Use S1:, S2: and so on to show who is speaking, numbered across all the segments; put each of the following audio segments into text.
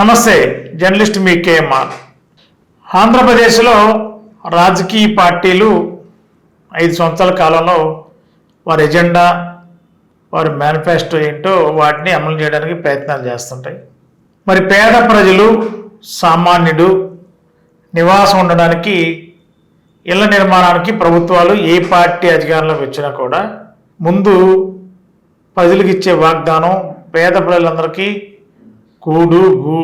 S1: నమస్తే జర్నలిస్ట్ మీ కేఎంఆర్. ఆంధ్రప్రదేశ్లో రాజకీయ పార్టీలు ఐదు సంవత్సరాల కాలంలో వారి ఎజెండా వారి మేనిఫెస్టో ఏంటో వాటిని అమలు చేయడానికి ప్రయత్నాలు చేస్తుంటాయి. మరి పేద ప్రజలు సామాన్యుడు నివాసం ఉండడానికి ఇళ్ళ నిర్మాణానికి ప్రభుత్వాలు ఏ పార్టీ అధికారంలోకి వచ్చినా కూడా ముందు ప్రజలకు ఇచ్చే వాగ్దానం పేద ప్రజలందరికీ కూడు గూ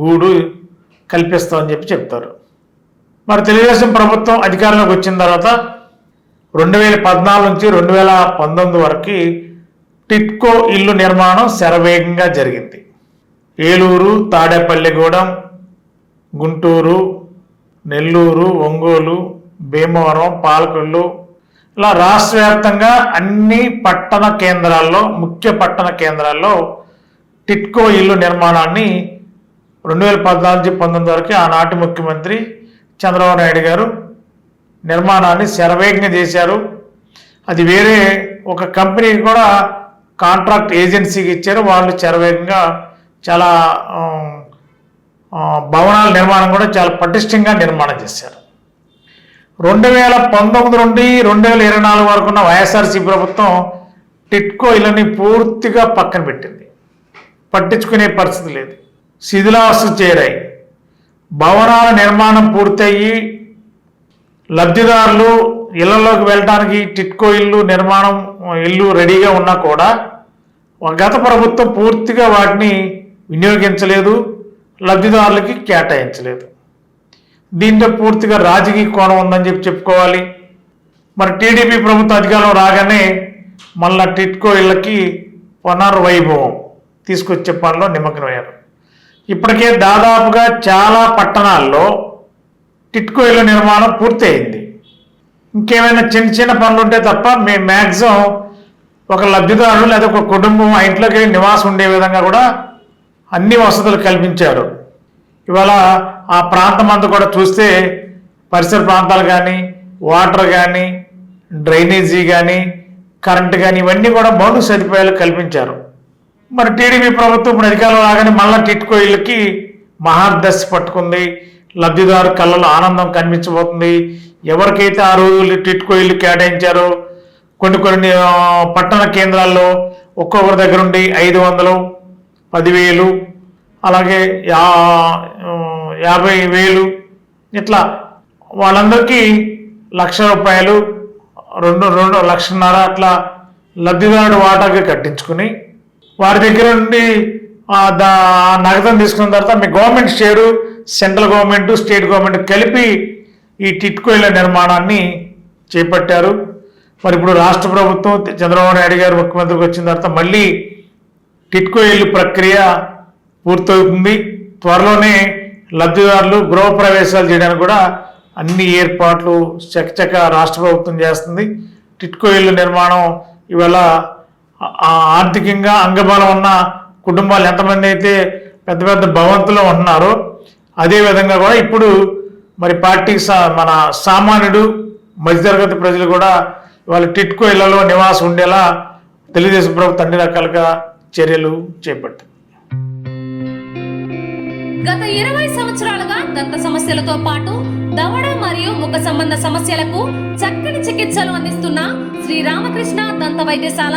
S1: గూడు కల్పిస్తామని చెప్పి చెప్తారు. మరి తెలుగుదేశం ప్రభుత్వం అధికారంలోకి వచ్చిన తర్వాత రెండు వేల పద్నాలుగు నుంచి రెండు వేల పంతొమ్మిది వరకు టిట్కో ఇల్లు నిర్మాణం శరవేగంగా జరిగింది. ఏలూరు తాడేపల్లిగూడెం గుంటూరు నెల్లూరు ఒంగోలు భీమవరం పాలకొల్లు ఇలా రాష్ట్ర వ్యాప్తంగా అన్ని పట్టణ కేంద్రాల్లో ముఖ్య పట్టణ కేంద్రాల్లో టిట్కో ఇల్లు నిర్మాణాన్ని రెండు వేల పద్నాలుగు పంతొమ్మిది వరకు ఆనాటి ముఖ్యమంత్రి చంద్రబాబు నాయుడు గారు నిర్మాణాన్ని శరవేగంగా చేశారు. అది వేరే ఒక కంపెనీకి కూడా కాంట్రాక్ట్ ఏజెన్సీకి ఇచ్చారు. వాళ్ళు శరవేగంగా చాలా భవనాల నిర్మాణం కూడా చాలా పటిష్టంగా నిర్మాణం చేశారు. రెండు వేల పంతొమ్మిది నుండి రెండు వేల ఇరవై నాలుగు వరకు ఉన్న వైఎస్ఆర్సీ ప్రభుత్వం టిట్కో ఇళ్ళని పూర్తిగా పక్కన పెట్టింది. పట్టించుకునే పరిస్థితి లేదు. శిథిలావస్థ చేరాయి. భవనాల నిర్మాణం పూర్తయి లబ్ధిదారులు ఇళ్ళలోకి వెళ్ళడానికి టిట్కో ఇల్లు నిర్మాణం ఇల్లు రెడీగా ఉన్నా కూడా గత ప్రభుత్వం పూర్తిగా వాటిని వినియోగించలేదు లబ్ధిదారులకి కేటాయించలేదు. దీంట్లో పూర్తిగా రాజకీయ కోణం ఉందని చెప్పి చెప్పుకోవాలి. మరి టీడీపీ ప్రభుత్వం అధికారం రాగానే మళ్ళా టిట్కో ఇళ్ళకి పునర్వైభవం. తీసుకొచ్చే పనిలో నిమగ్నమయ్యారు. ఇప్పటికే దాదాపుగా చాలా పట్టణాల్లో టిట్కో ఇళ్ళ నిర్మాణం పూర్తయింది. ఇంకేమైనా చిన్న చిన్న పనులు ఉంటే తప్ప మేము మ్యాక్సిమం ఒక లబ్ధిదారులు లేదా ఒక కుటుంబం ఆ ఇంట్లోకి వెళ్ళి నివాసం ఉండే విధంగా కూడా అన్ని వసతులు కల్పించారు. ఇవాళ ఆ ప్రాంతం అంతా కూడా చూస్తే పరిసర ప్రాంతాలు కానీ వాటర్ కానీ డ్రైనేజీ కానీ కరెంట్ కానీ ఇవన్నీ కూడా మౌలిక సదుపాయాలు కల్పించారు. మరి టీడీపీ ప్రభుత్వం ఇప్పుడు అధికారంలో రాగానే మళ్ళా టిట్కో ఇళ్ళకి మహాదశ పట్టుకుంది. లబ్ధిదారు కళ్ళలో ఆనందం కనిపించబోతుంది. ఎవరికైతే ఆ రోజులు టిట్కో ఇల్లు కేటాయించారో కొన్ని కొన్ని పట్టణ కేంద్రాల్లో ఒక్కొక్కరి దగ్గర ఉండి ఐదు వందలు పదివేలు అలాగే యా యాభై వేలు ఇట్లా వాళ్ళందరికీ లక్ష రూపాయలు రెండు రెండు లక్షన్నర అట్లా లబ్ధిదారుడు వాటాకి కట్టించుకుని వారి దగ్గర నుండి దా నగదం తీసుకున్న తర్వాత మీ government share central government state government కలిపి ఈ టిట్కోయిల నిర్మాణాన్ని చేపట్టారు. మరి ఇప్పుడు రాష్ట్ర ప్రభుత్వం చంద్రబాబు నాయుడు గారు ముఖ్యమంత్రికి వచ్చిన తర్వాత మళ్ళీ టిట్కోయిల్ ప్రక్రియ పూర్తవుతుంది. త్వరలోనే లబ్ధిదారులు గృహప్రవేశాలు చేయడానికి కూడా అన్ని ఏర్పాట్లు చకచక రాష్ట్ర ప్రభుత్వం చేస్తుంది. టిట్కో నిర్మాణం ఇవాళ ఆర్థికంగా అంగబలం ఉన్న కుటుంబాలు ఎంతమంది అయితే పెద్ద పెద్ద భవంతులో ఉంటున్నారో అదేవిధంగా కూడా ఇప్పుడు మరి పార్టీ సా మన సామాన్యుడు మధ్యతరగతి ప్రజలు కూడా వాళ్ళ టిట్కో ఇళ్ళలో నివాసం ఉండేలా తెలుగుదేశం ప్రభుత్వం అన్ని రకాలుగా చర్యలు చేపట్టింది.
S2: గత ఇరవై సంవత్సరాలుగా దంత సమస్యలతో పాటు దవడ మరియు ముఖ సంబంధ సమస్యలకు చక్కని చికిత్సలు అందిస్తున్న శ్రీ రామకృష్ణ దంత వైద్యశాల